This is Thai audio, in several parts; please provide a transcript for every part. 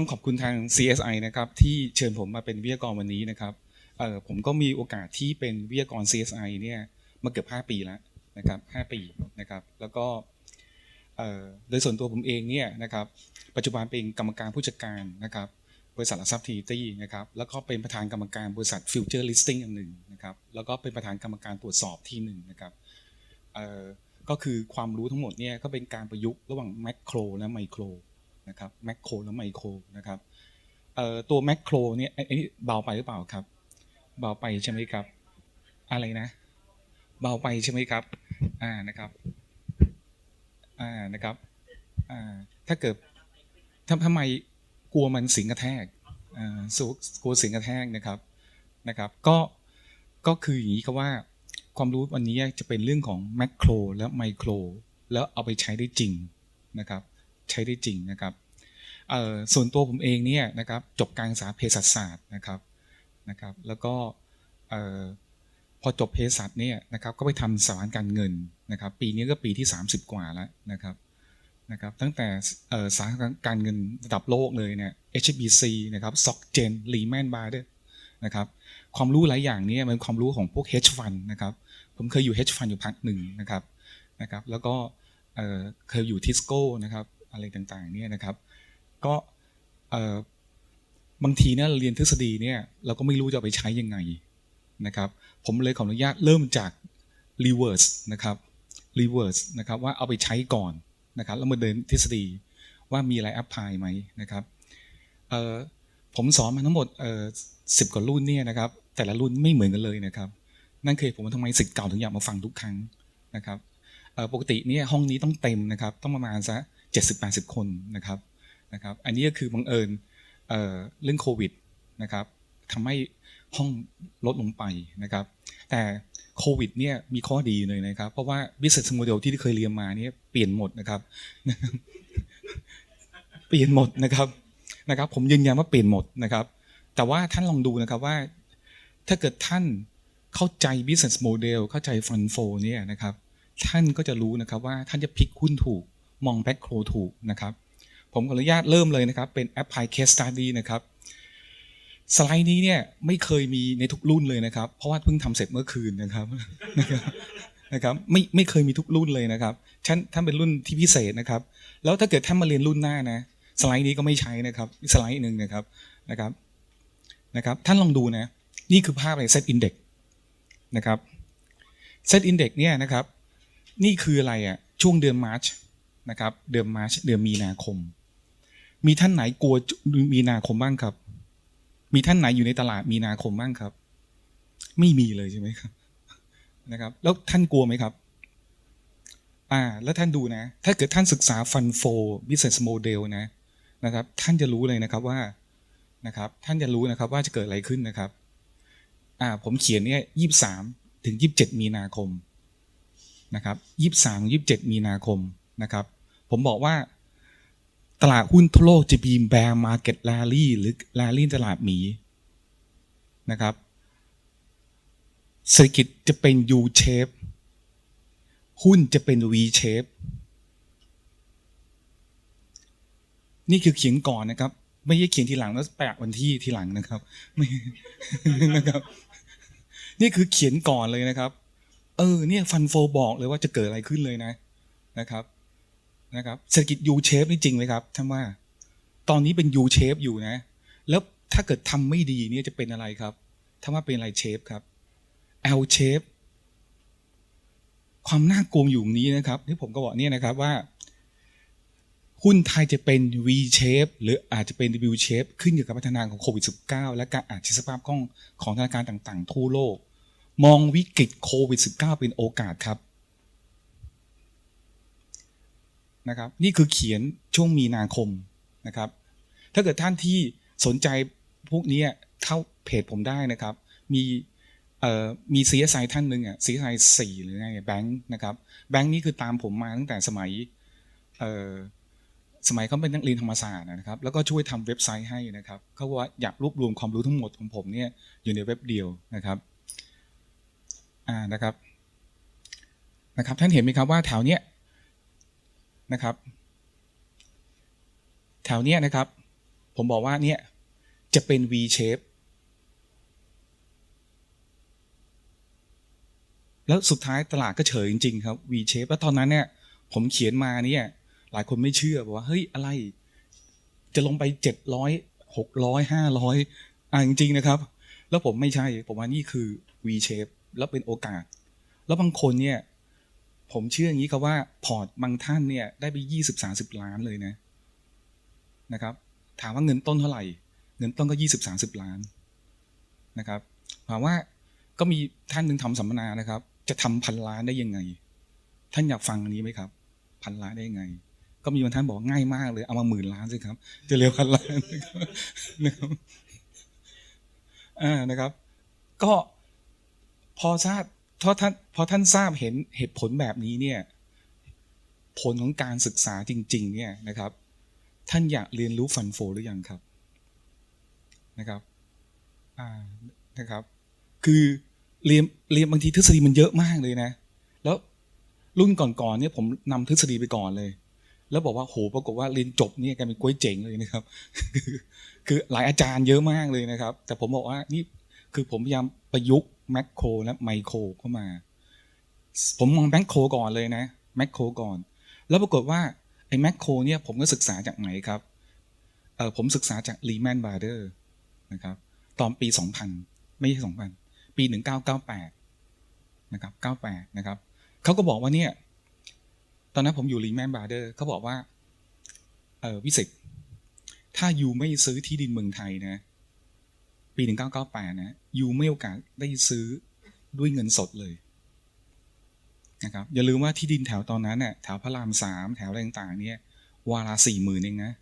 ต้องขอบคุณทาง CSI นะครับที่เชิญผมมาเป็นวิทยากรวันนี้นะครับผมก็มีโอกาสที่เป็นวิทยากร CSI เนี่ยมาเกือบ 5 ปีแล้วนะครับ5ปีนะครับ แล้วก็โดยส่วนตัวผมเองเนี่ยนะครับ ปัจจุบันเป็นกรรมการผู้จัดการนะครับบริษัทหลักทรัพย์ทีตี้นะครับ แล้วก็เป็นประธานกรรมการบริษัท Future Listing อันหนึ่งนะครับ แล้วก็เป็นประธานกรรมการตรวจสอบที่หนึ่งนะครับก็คือความรู้ทั้งหมดเนี่ยก็เป็นการประยุกต์ระหว่างแมกโครและไมโคร นะครับแมคโครและไมโครนะครับตัวแมคโครเนี่ยไอ้นี่เบาไปหรือเปล่าครับ เบาไปใช่ไหมครับ อะไรนะ เบาไปใช่ไหมครับอ่านะครับอ่านะครับอ่าถ้าเกิดทำทำไมกลัวมันสิงกระแทกอ่าสูกลัวสิงกระแทกนะครับนะครับก็ก็คืออย่างนี้ครับว่าความรู้วันนี้จะเป็นเรื่องของแมคโครและไมโครแล้วเอาไปใช้ได้จริงนะครับ ใช้ได้จริงนะครับส่วนตัวผมเองเนี่ยนะครับจบการศึกษาเภสัชศาสตร์นะครับนะครับ แล้วก็พอจบเภสัชเนี่ยนะครับก็ไปทำสถาบันการเงินนะครับ ปีนี้ก็ปีที่ 30 กว่าแล้วนะครับนะครับตั้งแต่สาขาการเงินระดับโลกเลยเนี่ย HBC นะครับ SocGen Lehman Brothers นะครับความรู้หลายอย่างเนี้มันความรู้ของพวก hedge fund นะครับผมเคยอยู่ hedge fund อยู่พักหนึ่งนะครับนะครับแล้วก็เคยอยู่ทิสโก้นะครับ อะไรต่างๆเนี่ยนะครับ ก็บางทีเนี่ยเราเรียนทฤษฎีเนี่ยเราก็ไม่รู้จะเอาไปใช้ยังไงนะครับ ผมเลยขออนุญาตเริ่มจาก reverse นะครับ reverse นะครับว่าเอาไปใช้ก่อนนะครับแล้วมาเดินทฤษฎีว่ามีอะไรอัพพลายไหมนะครับผมสอนมาทั้งหมดสิบกว่ารุ่นเนี่ยนะครับ แต่ละรุ่นไม่เหมือนกันเลยนะครับ นั่นคือผมว่าทำไมสิทธิ์เก่าถึงอยากมาฟังทุกครั้งนะครับปกติเนี่ยห้องนี้ต้องเต็มนะครับ ต้องประมาณสัก เจ็ดสิบแปดสิบคนนะครับนะครับ อันนี้ก็คือบังเอิญเเรื่องโควิดนะครับทำให้ห้องลดลงไปนะครับ แต่โควิดเนี่ยมีข้อดีเลยนะครับ เพราะว่า business model ที่เคยเรียนมาเนี่ยเปลี่ยนหมดนะครับ เปลี่ยนหมดนะครับนะครับ ผมยืนยันว่าเปลี่ยนหมดนะครับ แต่ว่าท่านลองดูนะครับว่า ถ้าเกิดท่านเข้าใจ business model เข้าใจ fund flow เนี่ยนะครับ ท่านก็จะรู้นะครับว่าท่านจะพลิกหุ้นถูก มองแบ็คโครถูกนะครับ ผมขออนุญาตเริ่มเลยนะครับ เป็น apply case study นะครับ สไลด์นี้เนี่ยไม่เคยมีในทุกรุ่นเลยนะครับ เพราะว่าเพิ่งทำเสร็จเมื่อคืนนะครับนะครับไม่ไม่เคยมีทุกรุ่นเลยนะครับท่านท่านเป็นรุ่นที่พิเศษนะครับ แล้วถ้าเกิดท่านมาเรียนรุ่นหน้านะสไลด์นี้ก็ไม่ใช้นะครับสไลด์หนึ่งนะครับนะครับนะครับ ท่านลองดูนะ นี่คือภาพอะไร set index นะครับ set index เนี่ยนะครับ นี่คืออะไรอะ่ะช่วงเดือนมาร์ช นะครับ เดือนมาเดือนมีนาคม มีท่านไหนกลัวมีนาคมบ้างครับ มีท่านไหนอยู่ในตลาดมีนาคมบ้างครับ ไม่มีเลยใช่ไหมครับนะครับ แล้วท่านกลัวไหมครับ อ่า แล้วท่านดูนะ ถ้าเกิดท่านศึกษาฟันโฟ business model นะนะครับ ท่านจะรู้เลยนะครับว่านะครับ ท่านจะรู้นะครับว่าจะเกิดอะไรขึ้นนะครับ อ่า ผมเขียนเนี่ยยี่สามถึงยี่บเจ็ดมีนาคมนะครับยี่สามยี่บเจ็ดมีนาคมนะครับ ผมบอกว่าตลาดหุ้นทั่วโลกจะมีแบร์มาร์เก็ตแลลี่หรือแลลี่ตลาดหมีนะครับเศรษฐกิจจะเป็น U shape หุ้นจะเป็น V shape นี่คือเขียนก่อนนะครับ ไม่ใช่เขียนทีหลังแล้วแปะวันที่ทีหลังนะครับไม่นะครับ นี่คือเขียนก่อนเลยนะครับ เออเนี่ยฟันโฟบอกเลยว่าจะเกิดอะไรขึ้นเลยนะนะครับ นะครับเศรษฐกิจ U shape นี่จริงไหมครับท่านว่า ตอนนี้เป็น U shape อยู่นะ แล้วถ้าเกิดทำไม่ดีเนี่ยจะเป็นอะไรครับท่านว่าเป็นอะไร shape ครับ L shape ความน่ากลัวอยู่ตรงนี้นะครับที่ผมก็บอกเนี่ยนะครับว่า หุ้นไทยจะเป็น V shape หรืออาจจะเป็น W shape ขึ้นอยู่กับพัฒนาของโควิด -19 และการอาจจะสภาพคล่องของธนาคารต่างๆ ทั่วโลก มองวิกฤตโควิด -19 เป็นโอกาสครับ นะครับ นี่คือเขียนช่วงมีนาคมนะครับ ถ้าเกิดท่านที่สนใจพวกนี้เข้าเพจผมได้นะครับ มีเอ่อมี CSI ท่านหนึ่งอะ CSI สี่หรือไงแบงค์นะครับแบงค์นี่คือตามผมมาตั้งแต่สมัยสมัยเขาเป็นนักเรียนธรรมศาสตร์นะครับ แล้วก็ช่วยทำเว็บไซต์ให้นะครับเขาว่าอยากรวบรวมความรู้ทั้งหมดของผมเนี่ยอยู่ในเว็บเดียวนะครับอ่านะครับนะครับ ท่านเห็นไหมครับว่าแถวเนี้ย นะครับ แถวเนี้ยนะครับ ผมบอกว่าเนี่ยจะเป็น V shape แล้วสุดท้ายตลาดก็เฉยจริงๆครับ V shape แล้วตอนนั้นเนี่ยผมเขียนมาเนี่ยหลายคนไม่เชื่อบอกว่าเฮ้ยอะไร จะลงไปเจ็ดร้อยหกร้อยห้าร้อยอ่าจริง ๆ นะครับ แล้วผมไม่ใช่ ผมว่านี่คือ V shape แล้วเป็นโอกาส แล้วบางคนเนี่ย ผมเชื่ออย่างนี้ครับว่าพอร์ตบางท่านเนี่ยได้ไปยี่สิบสาสิบล้านเลยนะนะครับ ถามว่าเงินต้นเท่าไหร่ เงินต้นก็ยี่สิบสาสิบล้านนะครับถามว่าก็มีท่านหนึ่งทำสัมมนานะครับ จะทำพันล้านได้ยังไง ท่านอยากฟังอันนี้ไหมครับพันล้านได้ยังไง ก็มีบางท่านบอกง่ายมากเลยเอามาหมื่นล้านสิครับ จะเร็วพันล้านนะครับอ่านะครับ ก็พอทราบ พอท่านเพอท่านทราบเห็นเหตุผลแบบนี้เนี่ยผลของการศึกษาจริง ๆ เนี่ยนะครับ ท่านอยากเรียนรู้ฟันโฟหรือยังครับนะครับอ่านะครับ คือเรียนเรียนบางทีทฤษฎีมันเยอะมากเลยนะ แล้วรุ่นก่อนๆเนี่ยผมนำทฤษฎีไปก่อนเลย แล้วบอกว่าโหปรากฏว่าเรียนจบเนี่ยกลายเป็นกล้วยเจ๋งเลยนะครับ คือหลายอาจารย์เยอะมากเลยนะครับ แต่ผมบอกว่านี่ คือผมพยายามประยุกต์แมคโครและไมโครเข้ามา ผมมองแมคโครก่อนเลยนะแมคโครก่อน แล้วปรากฏว่าไอ้แมคโครเนี่ยผมก็ศึกษาจากไหนครับเออผมศึกษาจาก Lehman Brothers นะครับ ตอนปี 2000 ไม่ใช่ 2000 ปี 1998 นะครับ 98 นะครับเขาก็บอกว่าเนี่ย ตอนนั้นผมอยู่ Lehman Brothers เขาบอกว่า เออวิสิตถ้ายูไม่ซื้อที่ดินเมืองไทยนะ ปี 1998 นะยูไม่โอกาสได้ซื้อด้วยเงินสดเลยนะครับอย่าลืมว่าที่ดินแถวตอนนั้นเนี่ยแถวพระรามสามแถวอะไรต่างๆ เนี่ยวาราสี่หมื่นเองนะ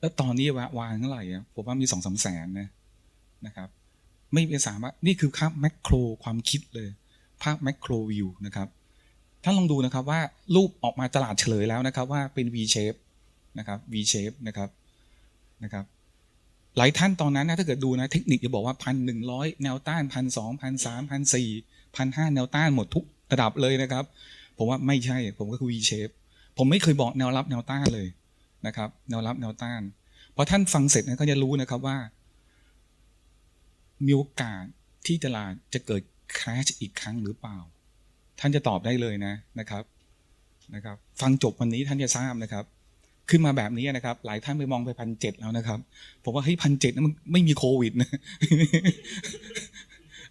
แล้วตอนนี้วาวางเท่าไหร่อะผมว่ามีสองสามแสนนะนะครับ ไม่เป็นสามารถนี่คือภาพแมกโครความคิดเลย ภาพแมกโครวิวนะครับท่านลองดูนะครับว่ารูปออกมาตลาดเฉลยแล้วนะครับว่าเป็น V shape นะครับ V shape นะครับนะครับ หลายท่านตอนนั้นนะถ้าเกิดดูนะเทคนิคจะบอกว่าพันหนึ่งร้อยแนวต้านพันสองพันสามพันสี่พันห้าแนวต้านหมดทุกระดับเลยนะครับ ผมว่าไม่ใช่ผมก็คือ V shape ผมไม่เคยบอกแนวรับแนวต้านเลยนะครับแนวรับแนวต้านพอท่านฟังเสร็จนะก็จะรู้นะครับว่า มีโอกาสที่ตลาดจะเกิด crash อีกครั้งหรือเปล่า ท่านจะตอบได้เลยนะนะครับนะครับ ฟังจบวันนี้ท่านจะทราบนะครับ ขึ้นมาแบบนี้นะครับ หลายท่านไปมองไปพันเจ็ดแล้วนะครับผมว่าเฮ้ยพันเจ็ดนั้นมันไม่มีโควิดนะ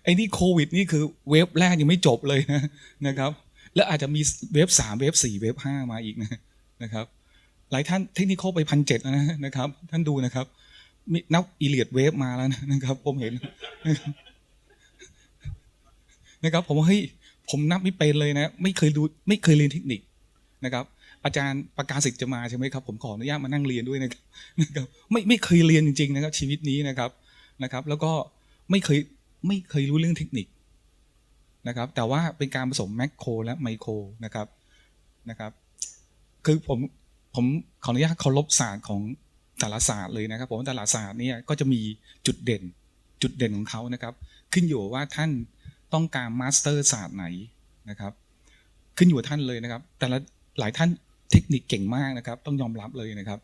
ไอ้นี่โควิดนี่คือเวฟแรกยังไม่จบเลยนะนะครับ แล้วอาจจะมีเวฟสามเวฟสี่เวฟห้ามาอีกนะนะครับ หลายท่านเทคนิคไปพันเจ็ดนะนะครับ ท่านดูนะครับมีนับอีเลียดเวฟมาแล้วนะครับ ผมเห็นนะครับ ผมว่าเฮ้ยผมนับไม่เป็นเลยนะ ไม่เคยดูไม่เคยเรียนเทคนิคนะครับ อาจารย์ประกาศสิทธิ์จะมาใช่ไหมครับผมขออนุญาตมานั่งเรียนด้วยนะครับนะครับไม่ไม่เคยเรียนจริง ๆ นะครับ ชีวิตนี้นะครับนะครับ แล้วก็ไม่เคยไม่เคยรู้เรื่องเทคนิคนะครับ แต่ว่าเป็นการผสมแมคโครและไมโครนะครับนะครับ คือผมผมขออนุญาตเคารพศาสตร์ของแต่ละศาสตร์เลยนะครับผมแต่ละศาสตร์เนี่ยก็จะมีจุดเด่นจุดเด่นของเขานะครับ ขึ้นอยู่ว่าท่านต้องการมาสเตอร์ศาสตร์ไหนนะครับ ขึ้นอยู่กับท่านเลยนะครับ แต่ละหลายท่าน เทคนิคเก่งมากนะครับ ต้องยอมรับเลยนะครับ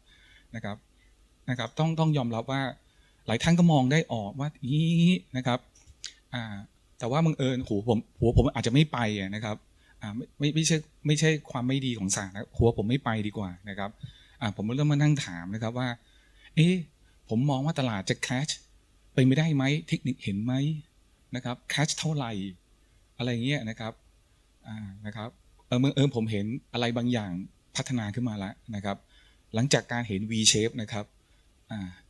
นะครับนะครับ ต้องต้องยอมรับว่าหลายท่านก็มองได้ออกว่านี้นะครับอ่าแต่ว่าบังเอิญหัวผมหัวผมอาจจะไม่ไปนะครับอ่าไม่ไม่ไม่ใช่ไม่ใช่ความไม่ดีของศาสตร์นะหัวผมไม่ไปดีกว่านะครับอ่าผมเริ่มมานั่งถามนะครับว่า เอ๊ะผมมองว่าตลาดจะแคชไปไม่ได้ไหมเทคนิคเห็นไหมนะครับแคชเท่าไหร่อะไรเงี้ยนะครับอ่านะครับเออเมื่อเออผมเห็นอะไรบางอย่าง พัฒนาขึ้นมาแล้วนะครับ หลังจากการเห็น V shape นะครับ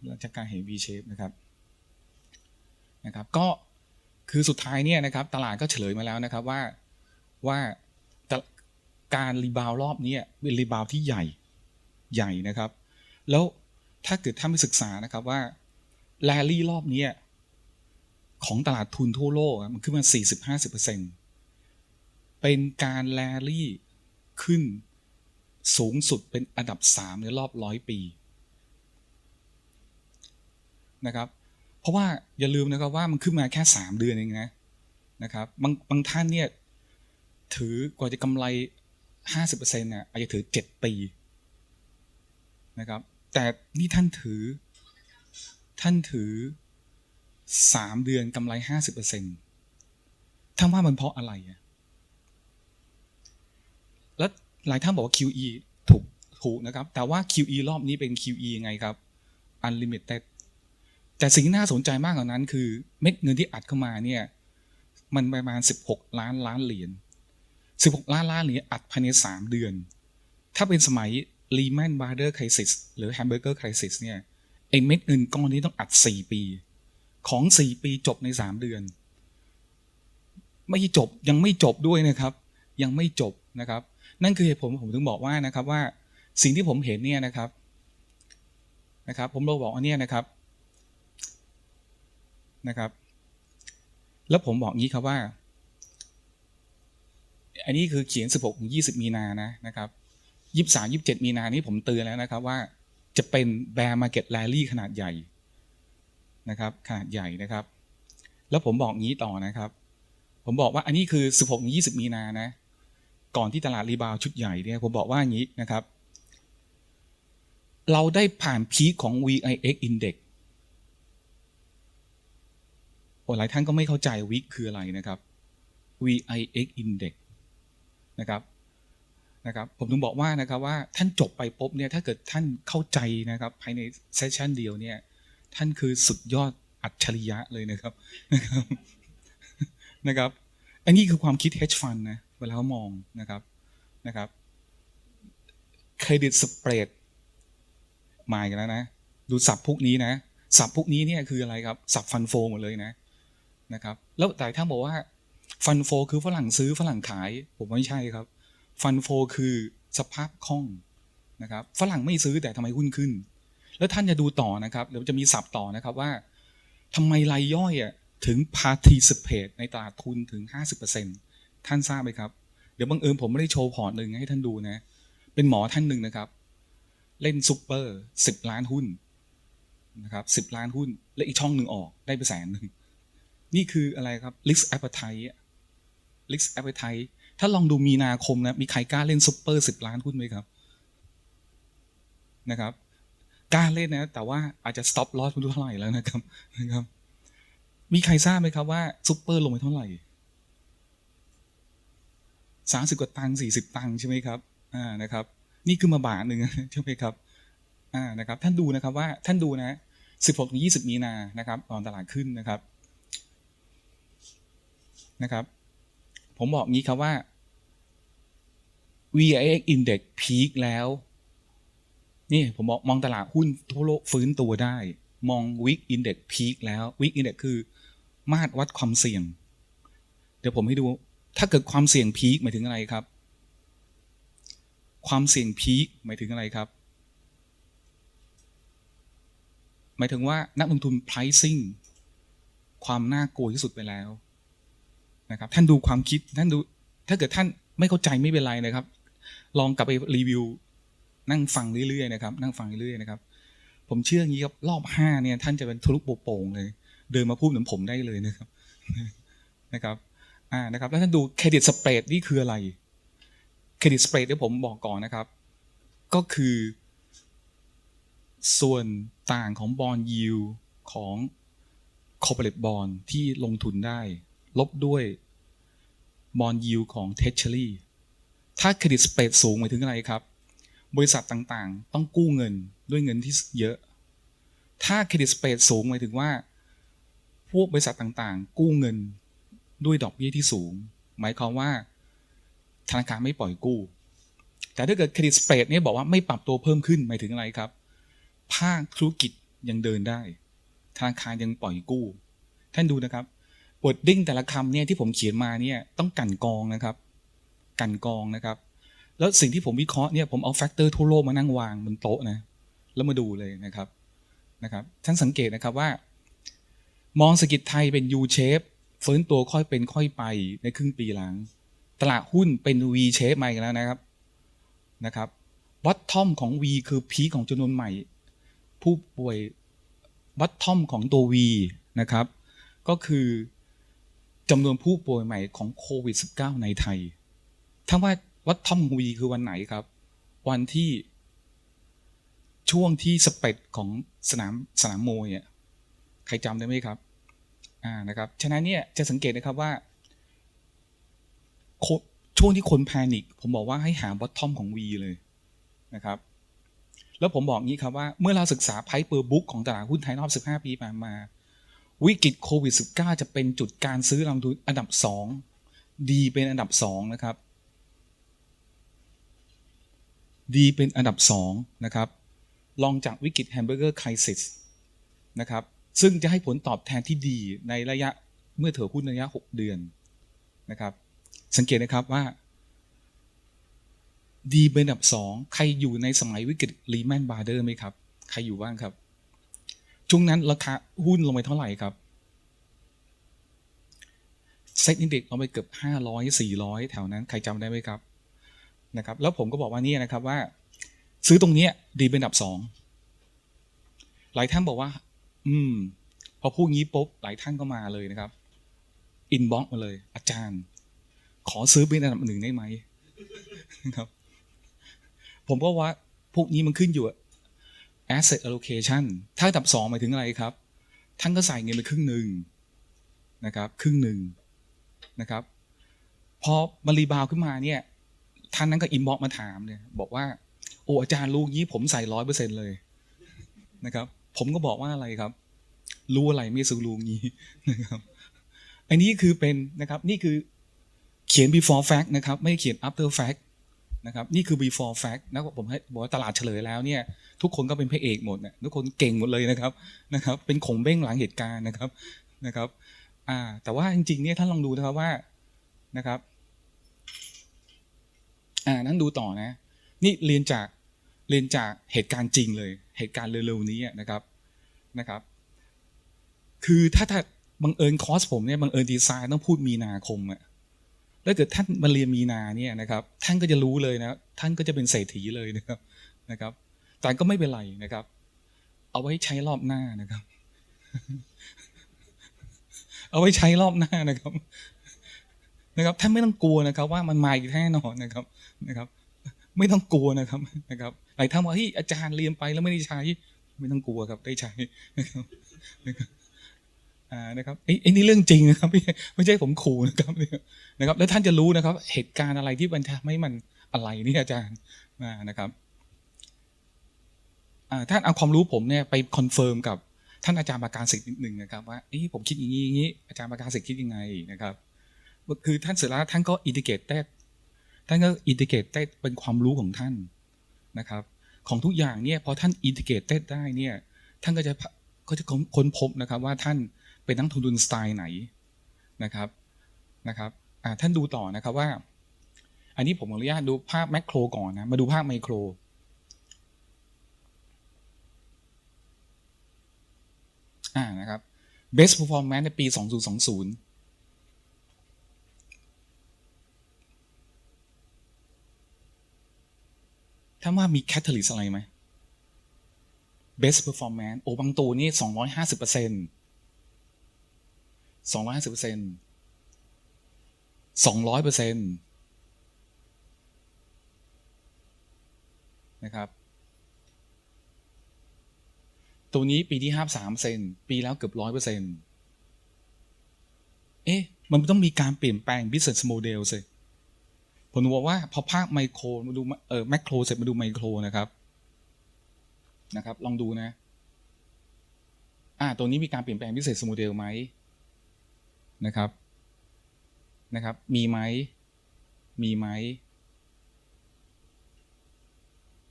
หลังจากการเห็น V shape นะครับนะครับ ก็คือสุดท้ายเนี่ยนะครับ ตลาดก็เฉลยมาแล้วนะครับว่าว่าการรีบาวรอบนี้เป็นรีบาวที่ใหญ่ใหญ่นะครับ แล้วถ้าเกิดท่านไปศึกษานะครับว่าแรลลี่รอบนี้ของตลาดทุนทั่วโลกมันขึ้นมา 40-50%เป็นการแรลลี่ขึ้น สูงสุดเป็นอันดับ 3 ในรอบร้อยปีนะครับเพราะว่าอย่าลืมนะครับว่ามันขึ้นมาแค่ 3 เดือนเองนะนะครับบางบางท่านเนี่ยถือกว่าจะกำไร 50%เนี่ยอาจจะถือ 7 ปีนะครับแต่นี่ท่านถือ ท่านถือสามเดือนกำไรห้าสิบเปอร์เซ็นต์ท่านว่ามันเพราะอะไรอะแล้ว หลายท่านบอกว่า QE ถูกถูกนะครับ แต่ว่า QE รอบนี้เป็น QE ยังไงครับ Unlimited แต่สิ่งที่น่าสนใจมากกว่านั้นคือเม็ดเงินที่อัดเข้ามาเนี่ยมันประมาณ 16 ล้านล้านเหรียญ16 ล้านล้านเหรียญอัดภายใน 3 เดือน ถ้าเป็นสมัย Lehman Brothers Crisis หรือ Hamburger Crisis เนี่ยไอ้เม็ดเงินก้อนนี้ต้องอัด 4 ปี ของ 4 ปีจบใน 3 เดือน ไม่จบยังไม่จบด้วยนะครับ ยังไม่จบนะครับ นั่นคือเหตุผลผมถึงบอกว่านะครับว่าสิ่งที่ผมเห็นเนี่ยนะครับนะครับ ผมเราบอกว่าเนี่ยนะครับนะครับ แล้วผมบอกงี้ครับว่า อันนี้คือเขียน 16ถึง20 มีนานะนะครับ23 27 มีนานี้ผมเตือนแล้วนะครับว่าจะเป็น bear market rally ขนาดใหญ่นะครับ ขนาดใหญ่นะครับ แล้วผมบอกงี้ต่อนะครับ ผมบอกว่าอันนี้คือ 16ถึง20 มีนานะ ก่อนที่ตลาดรีบาวชุดใหญ่เนี่ยผมบอกว่าอย่างนี้นะครับ เราได้ผ่านพีคของ VIX Index หลายท่านก็ไม่เข้าใจวิกคืออะไรนะครับ VIX Index นะครับนะครับผมถึงบอกว่านะครับว่าท่านจบไปปุ๊บเนี่ยถ้าเกิดท่านเข้าใจนะครับภายในเซสชันเดียวเนี่ยท่านคือสุดยอดอัจฉริยะเลยนะครับนะครับนะครับอันนี้คือความคิด hedge fund นะ เวลาเขามองนะครับนะครับเครดิตสเปรดมาอีกแล้วนะดูสับพวกนี้นะสับพวกนี้เนี่ยคืออะไรครับสับฟันโฟหมดเลยนะนะครับแล้วแต่ถ้าบอกว่าฟันโฟคือฝรั่งซื้อฝรั่งขาย ผมว่าไม่ใช่ครับ ฟันโฟคือสภาพคล่องนะครับฝรั่งไม่ซื้อแต่ทำไมหุ้นขึ้น แล้วท่านจะดูต่อนะครับเดี๋ยวจะมีสับต่อนะครับว่าทำไมรายย่อยอะถึง participate ในตลาดทุนถึง 50% ท่านทราบไหมครับ เดี๋ยวบังเอิญผมไม่ได้โชว์พอร์ตหนึ่งให้ท่านดูนะ เป็นหมอท่านหนึ่งนะครับ เล่นซุปเปอร์สิบล้านหุ้นนะครับสิบล้านหุ้น และอีกช่องหนึ่งออกได้ไปแสนหนึ่ง นี่คืออะไรครับ risk appetite อะ risk appetite ถ้าลองดูมีนาคมนะมีใครกล้าเล่นซุปเปอร์สิบล้านหุ้นไหมครับนะครับกล้าเล่นนะ แต่ว่าอาจจะ stop loss ไม่รู้เท่าไหร่แล้วนะครับนะครับ มีใครทราบไหมครับว่าซุปเปอร์ลงไปเท่าไหร่ สามสิบกว่าตังค์สี่สิบตังค์ใช่ไหมครับอ่านะครับ นี่คือมาบาทหนึ่งใช่ไหมครับอ่านะครับ ท่านดูนะครับว่าท่านดูนะสิบหกถึงยี่สิบมีนานะครับ ตอนตลาดขึ้นนะครับนะครับ ผมบอกงี้ครับว่า VIX Index พีคแล้ว นี่ผมบอกมองตลาดหุ้นทั่วโลกฟื้นตัวได้ มอง Week Index พีคแล้ว Week Index คือมาตรวัดความเสี่ยง เดี๋ยวผมให้ดู ถ้าเกิดความเสี่ยงพีคหมายถึงอะไรครับ ความเสี่ยงพีคหมายถึงอะไรครับ หมายถึงว่านักลงทุน pricing ความน่ากลัวที่สุดไปแล้วนะครับ ท่านดูความคิดท่านดูถ้าเกิดท่านไม่เข้าใจไม่เป็นไรนะครับ ลองกลับไปรีวิว นั่งฟังเรื่อยๆนะครับ นั่งฟังเรื่อยๆนะครับ ผมเชื่ออย่างนี้ครับรอบห้าเนี่ยท่านจะเป็นทะลุโป่งเลย เดินมาพูดเหมือนผมได้เลยนะครับนะครับ อ่านะครับแล้วท่านดูเครดิตสเปรดนี่คืออะไรเครดิตสเปรดที่ผมบอกก่อนนะครับ ก็คือ ส่วนต่างของบอลยิวของ corporate bond ที่ลงทุนได้ ลบด้วยบอลยิวของ treasury ถ้าเครดิตสเปรดสูงหมายถึงอะไรครับ บริษัทต่างๆ ต้องกู้เงินด้วยเงินที่เยอะ ถ้าเครดิตสเปรดสูงหมายถึงว่า พวกบริษัทต่างๆ กู้เงิน ด้วยดอกเบี้ยที่สูง หมายความว่าธนาคารไม่ปล่อยกู้ แต่ถ้าเกิดเครดิตสเปรดเนี่ยบอกว่าไม่ปรับตัวเพิ่มขึ้นหมายถึงอะไรครับ ภาคธุรกิจยังเดินได้ ธนาคารยังปล่อยกู้ ท่านดูนะครับวอดดิ้งแต่ละคำเนี่ยที่ผมเขียนมาเนี่ยต้องกันกองนะครับ กันกองนะครับ แล้วสิ่งที่ผมวิเคราะห์เนี่ยผมเอาแฟกเตอร์ทั่วโลกมานั่งวางบนโต๊ะนะแล้วมาดูเลยนะครับนะครับท่านสังเกตนะครับว่า มองสกิจไทยเป็น U shape ฟื้นตัวค่อยเป็นค่อยไปในครึ่งปีหลัง ตลาดหุ้นเป็น V shape มาอีกแล้วนะครับนะครับวัตทอมของ V คือพีของจำนวนใหม่ ผู้ป่วยวัตทอมของตัว V นะครับ ก็คือจำนวนผู้ป่วยใหม่ของโควิด -19 ในไทยถ้าว่าวัดทอมวีคือวันไหนครับ วันที่ช่วงที่สเปดของสนามสนามมวยอะใครจำได้ไหมครับ อ่านะครับฉะนั้นเนี่ยจะสังเกตนะครับว่า ช่วงที่คนแพนิคผมบอกว่าให้หาบอททอมของ V เลยนะครับ แล้วผมบอกงี้ครับว่าเมื่อเราศึกษาไพ่เปอร์บุ๊กของตลาดหุ้นไทยรอบ 15 ปีผ่านมา วิกฤตโควิด -19 จะเป็นจุดการซื้อลงทุนอันดับ 2 ดีเป็นอันดับ 2 นะครับ ดีเป็นอันดับ 2 นะครับรองจากวิกฤตแฮมเบอร์เกอร์ไครซิสนะครับ ซึ่งจะให้ผลตอบแทนที่ดีในระยะเมื่อเถือหุ้นระยะ 6 เดือนนะครับ สังเกตนะครับว่า ดีเป็นอันดับ 2 ใครอยู่ในสมัยวิกฤตรีแมนบาร์เดอร์ไหมครับ ใครอยู่บ้างครับ ช่วงนั้นราคาหุ้นลงไปเท่าไหร่ครับเซ็ตอินเด็กซ์ลงไปเกือบ 500 400 แถวนั้น ใครจำได้ไหมครับนะครับ แล้วผมก็บอกว่านี่นะครับว่า ซื้อตรงนี้ดีเป็นอันดับสองหลายท่านบอกว่า อืม พอพูดงี้ปุ๊บหลายท่านก็มาเลยนะครับ อินบ็อกมาเลย อาจารย์ ขอซื้อเป็นอันดับหนึ่งได้ไหมครับ ผมก็ว่าพวกนี้มันขึ้นอยู่ asset allocation ถ้าอันดับสองหมายถึงอะไรครับ ท่านก็ใส่เงินไปครึ่งหนึ่งนะครับ ครึ่งหนึ่งนะครับพอมารีบาวขึ้นมาเนี่ย ท่านนั้นก็อินบ็อกมาถามเนี่ย บอกว่า โอ้อาจารย์ลูกนี้ผมใส่ร้อยเปอร์เซ็นเลยนะครับ ผมก็บอกว่าอะไรครับ รู้อะไรไม่ซื้อลูกนี้นะครับ อันนี้คือเป็นนะครับนี่คือเขียน before fact นะครับ ไม่เขียน after fact นะครับนี่คือ before fact นะผมให้บอกว่าตลาดเฉลยแล้วเนี่ย ทุกคนก็เป็นพระเอกหมดนะทุกคนเก่งหมดเลยนะครับนะครับ เป็นขงเบ้งหลังเหตุการณ์นะครับนะครับอ่าแต่ว่าจริงๆเนี่ยท่านลองดูนะครับว่านะครับอ่านั้นดูต่อนะ นี่เรียนจากเรียนจากเหตุการณ์จริงเลย เหตุการณ์เร็วๆนี้นะครับนะครับ คือถ้าถ้าบังเอิญคอร์สผมเนี่ยบังเอิญดีไซน์ต้องพูดมีนาคมอะแล้วเกิดท่านมาเรียนมีนาเนี่ยนะครับ ท่านก็จะรู้เลยนะ ท่านก็จะเป็นเศรษฐีเลยนะครับนะครับ แต่ก็ไม่เป็นไรนะครับ เอาไว้ใช้รอบหน้านะครับ เอาไว้ใช้รอบหน้านะครับ นะครับท่านไม่ต้องกลัวนะครับ ว่ามันมาอีกแน่นอนนะครับนะครับ ไม่ต้องกลัวนะครับนะครับ หลายท่านว่าเฮ้ยอาจารย์เรียนไปแล้วไม่ได้ใช้ ไม่ต้องกลัวครับได้ใช้นะครับนะครับไอ้ไอ้นี่เรื่องจริงนะครับไม่ใช่ไม่ใช่ผมขู่นะครับนะครับ แล้วท่านจะรู้นะครับ เหตุการณ์อะไรที่มันทำให้มันอะไรนี่อาจารย์นะครับอ่าท่านเอาความรู้ผมเนี่ยไปคอนเฟิร์มกับท่านอาจารย์ประการศิษย์นิดหนึ่งนะครับว่าเอ้ผมคิดอย่างนี้อย่างนี้ อาจารย์ประการศิษย์คิดยังไงนะครับคือท่านเสร็จแล้วท่านก็อินดิเกตได้ท่านก็อินดิเกตได้เป็นความรู้ของท่าน นะครับของทุกอย่างเนี่ยพอท่านอินดิเกตได้เนี่ยท่านก็จะก็จะค้นพบนะครับว่าท่านเป็นนักลงทุนสไตล์ไหนนะครับนะครับท่านดูต่อนะครับว่า อันนี้ผมขออนุญาตดูภาพแมกโครก่อนนะมาดูภาพไมโครอ่านะครับ best performance ในปี 2020 ถ้าว่ามีแคตตาลิสอะไรไหม best performance โอ้บางตัวนี่สองร้อยห้าสิบเปอร์เซ็นต์สองร้อยห้าสิบเปอร์เซ็นต์สองร้อยเปอร์เซ็นต์นะครับ ตัวนี้ปีที่ห้าสามเซนปีแล้วเกือบร้อยเปอร์เซ็นต์เอ๊ะ มันต้องมีการเปลี่ยนแปลง business model สิ ผมบอกว่าพอภาคไมโครมาดูเออแมคโครเสร็จมาดูไมโครนะครับนะครับ ลองดูนะ อ่าตัวนี้มีการเปลี่ยนแปลงพิเศษสโมเดลไหมนะครับนะครับ มีไหมมีไหม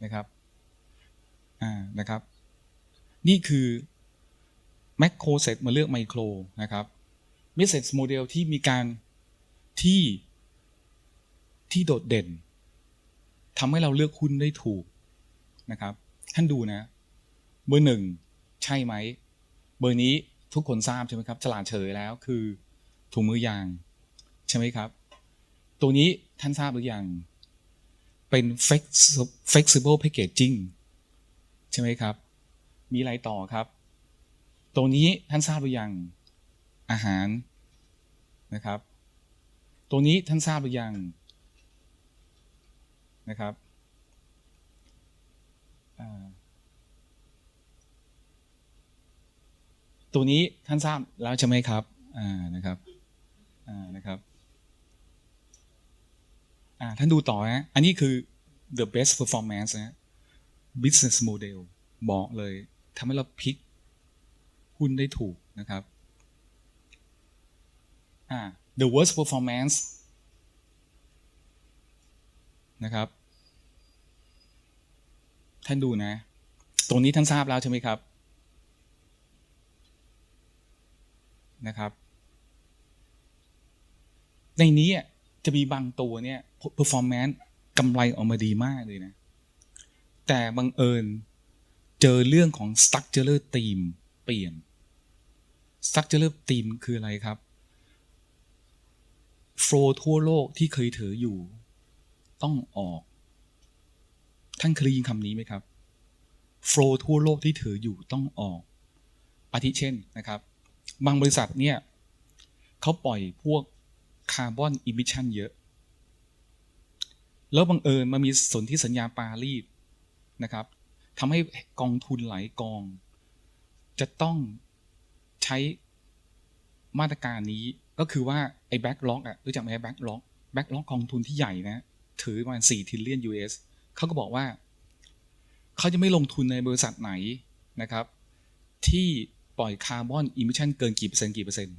นะครับอ่านะครับ นี่คือแมคโครเสร็จมาเลือกไมโครนะครับพิเศษโมเดลที่มีการที่ ที่โดดเด่นทำให้เราเลือกหุ้นได้ถูกนะครับ ท่านดูนะ เบอร์หนึ่งใช่ไหม เบอร์นี้ทุกคนทราบใช่ไหมครับฉลาดเฉยแล้วคือถุงมือยาง ใช่ไหมครับ ตัวนี้ท่านทราบหรือยัง เป็น flexible packaging ใช่ไหมครับ มีอะไรต่อครับตัวนี้ท่านทราบหรือยัง อาหารนะครับตัวนี้ท่านทราบหรือยัง นะครับตัวนี้ท่านทราบแล้วใช่ไหมครับอ่านะครับอ่านะครับอ่าท่านดูต่อนะอันนี้คือ the best performance นะ business model บอกเลยทำให้เราพลิกหุ้นได้ถูกนะครับอ่า the worst performance นะครับ ท่านดูนะ ตรงนี้ท่านทราบแล้วใช่ไหมครับนะครับ ในนี้จะมีบางตัวเนี่ย performance กำไรออกมาดีมากเลยนะ แต่บังเอิญเจอเรื่องของ structural theme เปลี่ยน structural theme คืออะไรครับ flow ทั่วโลกที่เคยถืออยู่ ต้องออก ท่านเคยได้ยินคำนี้ไหมครับ flow ทั่วโลกที่ถืออยู่ต้องออก อาทิเช่นนะครับ บางบริษัทเนี่ยเขาปล่อยพวกคาร์บอนอิมิชันเยอะ แล้วบังเอิญมันมีสนธิสัญญาปารีสนะครับทำให้กองทุนหลายกอง จะต้องใช้มาตรการนี้ก็คือว่าไอ้แบ็กล็อกอะรู้จักไหมแบ็กล็อกแบ็กล็อกกองทุนที่ใหญ่นะ ถือประมาณ4ทิลเลียน US เขาก็บอกว่า เขาจะไม่ลงทุนในบริษัทไหนนะครับ ที่ปล่อยคาร์บอนอิมิชันเกินกี่เปอร์เซ็นต์กี่เปอร์เซ็นต์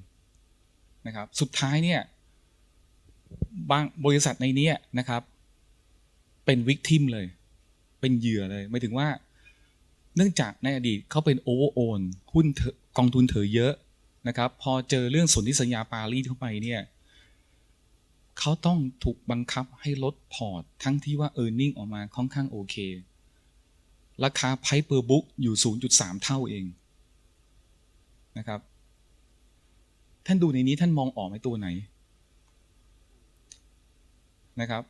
นะครับ สุดท้ายเนี่ยบางบริษัทในนี้นะครับ เป็นวิกทิมเลย เป็นเหยื่อเลยหมายถึงว่า เนื่องจากในอดีตเขาเป็นโอเวอร์โอนหุ้นเถอะกองทุนเถอเยอะนะครับ พอเจอเรื่องสนธิสัญญาปารีสเข้าไปเนี่ย เขาต้องถูกบังคับให้ลดพอร์ต ทั้งที่ว่า e a r n i n g ออกมาค่อนข้างโอเค ราคาไพเปอร์บุ๊กอยู่ 0.3 เท่าเองนะครับ ท่านดูในนี้ท่านมองออกไหมตัวไหนนะครับ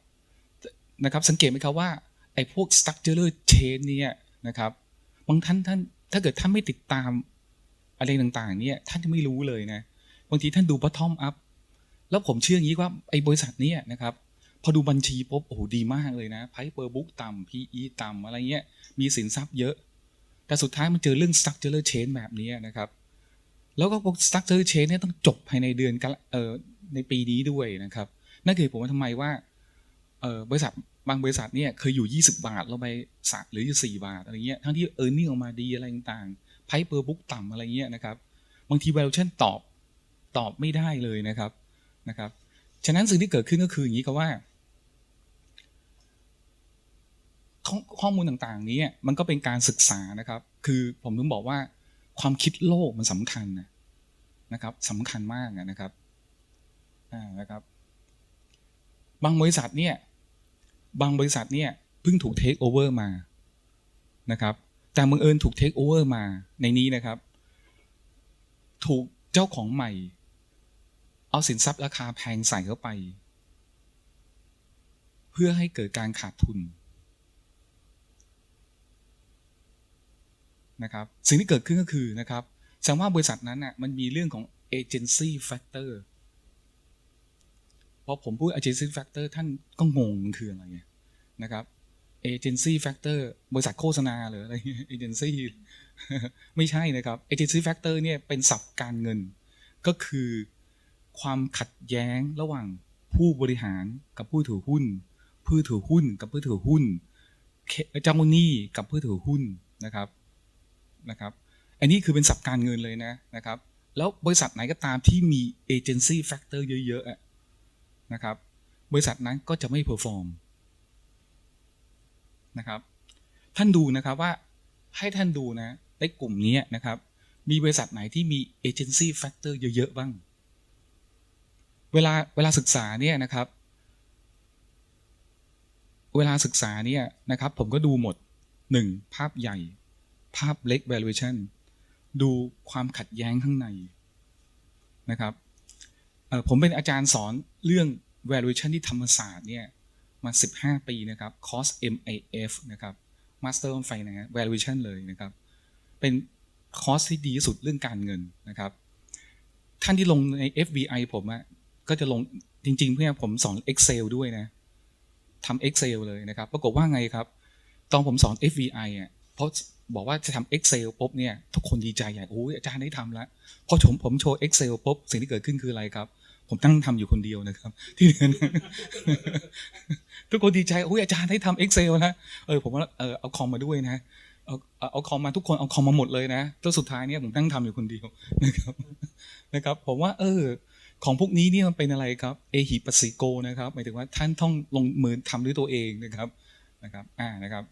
นะครับสังเกตไหมครับว่าไอ้พวก structural chain เนี่ยนะครับบางท่านท่านถ้าเกิดท่านไม่ติดตามอะไรต่างๆเนี่ยท่านจะไม่รู้เลยนะบางทีท่านดู bottom up แล้วผมเชื่ออย่างนี้ว่าไอ้บริษัทนี้นะครับพอดูบัญชีปุ๊บโอ้โหดีมากเลยนะไพเปอร์บุ๊กต่ำ PE ต่ำอะไรเงี้ยมีสินทรัพย์เยอะ แต่สุดท้ายมันเจอเรื่อง structural chain แบบนี้นะครับ แล้วก็พวก structural chain เนี่ยต้องจบภายในเดือนกันเอ่อในปีนี้ด้วยนะครับ นั่นคือผมว่าทำไมว่าเออบริษัทบางบริษัทเนี่ยเคยอยู่ 20 บาทเราไปสักหรืออยู่4บาทอะไรเงี้ยทั้งที่เออร์เน็งออกมาดีอะไรต่างๆไพเปอร์บุ๊กต่ำอะไรเงี้ยนะครับบางที valuation ตอบตอบไม่ได้เลยนะครับ นะครับ ฉะนั้นสิ่งที่เกิดขึ้นก็คืออย่างนี้ครับว่า ข้อมูลต่างๆ นี้มันก็เป็นการศึกษานะครับ คือผมถึงบอกว่าความคิดโลกมันสำคัญนะนะครับสำคัญมากนะครับอ่านะครับ บางบริษัทเนี่ยบางบริษัทเนี่ยเพิ่งถูกเทคโอเวอร์มานะครับแต่บังเอิญถูกเทคโอเวอร์มาในนี้นะครับ ถูกเจ้าของใหม่ เอาสินทรัพย์ราคาแพงใส่เข้าไป เพื่อให้เกิดการขาดทุนนะครับสิ่งที่เกิดขึ้นก็คือนะครับแสดงว่าบริษัทนั้นน่ะมันมีเรื่องของ agency factor พอผมพูด agency factor ท่านก็งงคืออะไรนะครับ agency factor บริษัทโฆษณาหรืออะไร agency ไม่ใช่นะครับ agency factor เนี่ยเป็นศัพท์การเงิน ก็คือ ความขัดแย้งระหว่างผู้บริหารกับผู้ถือหุ้น ผู้ถือหุ้นกับผู้ถือหุ้นเจ้าหนี้กับผู้ถือหุ้นนะครับนะครับ อันนี้คือเป็นศัพท์การเงินเลยนะนะครับ แล้วบริษัทไหนก็ตามที่มี agency factor เยอะๆนะครับ บริษัทนั้นก็จะไม่เพอร์ฟอร์มนะครับ ท่านดูนะครับว่าให้ท่านดูนะในกลุ่มนี้นะครับ มีบริษัทไหนที่มี agency factor เยอะๆบ้าง เวลาเวลาศึกษาเนี่ยนะครับ เวลาศึกษาเนี่ยนะครับ ผมก็ดูหมด 1. ภาพใหญ่ ภาพเล็ก valuation ดูความขัดแย้งข้างในนะครับผมเป็นอาจารย์สอนเรื่อง valuation ที่ธรรมศาสตร์เนี่ยมา 15 ปีนะครับคอร์ส MIF นะครับ Master of Finance Valuation เลยนะครับ เป็นคอร์สที่ดีที่สุดเรื่องการเงินนะครับ ท่านที่ลงใน FBI ผมอะ ก็จะลงจริงๆเพื่อผมสอน Excel ด้วยนะทำ Excel เลยนะครับ ปรากฏว่าไงครับ ตอนผมสอน FBI อะเพราะบอกว่าจะทำ Excel ปุ๊บเนี่ยทุกคนดีใจใหญ่โอ้ยอาจารย์ได้ทำแล้วพอผมผมโชว์ Excel ปุ๊บสิ่งที่เกิดขึ้นคืออะไรครับ ผมตั้งทำอยู่คนเดียวนะครับ ที่เหลือนทุกคนดีใจโอ้ยอาจารย์ได้ทำ Excel นะเออผมว่าเออเอาคอมมาด้วยนะเอาเอาเอาคอมมาทุกคนเอาคอมมาหมดเลยนะแล้วสุดท้ายเนี่ยผมตั้งทำอยู่คนเดียวนะครับนะครับ ผมว่า เออ ของพวกนี้นี่มันเป็นอะไรครับเอหิปัสสิโกนะครับหมายถึงว่าท่านต้องลงมือทำด้วยตัวเองนะครับนะครับอ่านะครับ